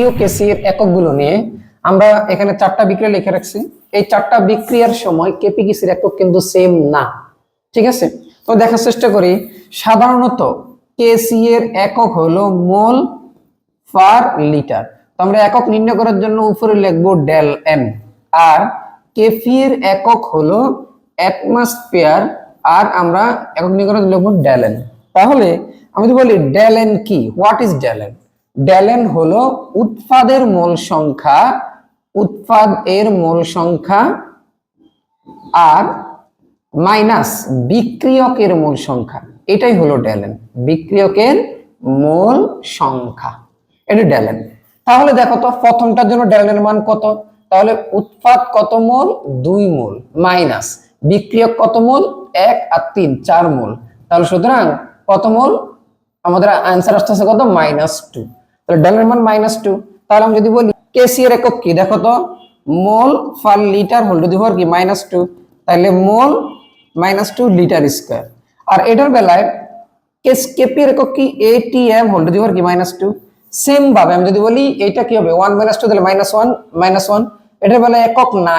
You কেসি এর এককগুলো নিয়ে আমরা এখানে চারটা বিক্রিয়া লিখে রাখছি। এই চারটা বিক্রিয়ার সময় কেপি কেসির একক কিন্তু সেম না। ঠিক আছে? তো দেখার চেষ্টা করি। সাধারণত কেসি এর একক হলো মোল পার লিটার। তো আমরা একক নির্ণয় করার জন্য উপরে লিখব ডেল এম। আর কেফি এর একক হলো অ্যাটমসফিয়ার আর আমরা একক নির্ণয় করার জন্য লিখব ডেল এন। তাহলে আমি যদি বলি ডেল এন কি? What is del n? Del n হলো উৎপাদের মূল সংখ্যা, উৎপাদ এর মোল সংখ্যা, আর মাইনাস বিক্রিয়কের মূল সংখ্যা। এটাই হলো ডেলেন, বিক্রিয়কের মূল সংখ্যা। এটা ডেলেন। তাহলে দেখো তো প্রথমটার জন্য ডেলেনের মান কত? তাহলে উৎপাদ কত মোল? দুই মোল, মাইনাস বিক্রিয়ক কত মোল? এক আর তিন, চার মূল। তাহলে সুতরাং কত মোল? আমাদের আনসার আসতেছে কত? মাইনাস টু তাহলে ডেলের মান মাইনাস টু তাহলে আমি যদি বলি একক কি? দেখো তো, mole per litre whole to the কি? মাইনাস টু তাহলে mole minus two litre square আর এটার বেলায় কেস কেপি একক কি? এটিএম হোল টু দি কি? মাইনাস টু সেম ভাবে আমি যদি বলি এটা কি হবে? ওয়ান মাইনাস টু তাহলে মাইনাস ওয়ান মাইনাস ওয়ান এটার বেলায় একক না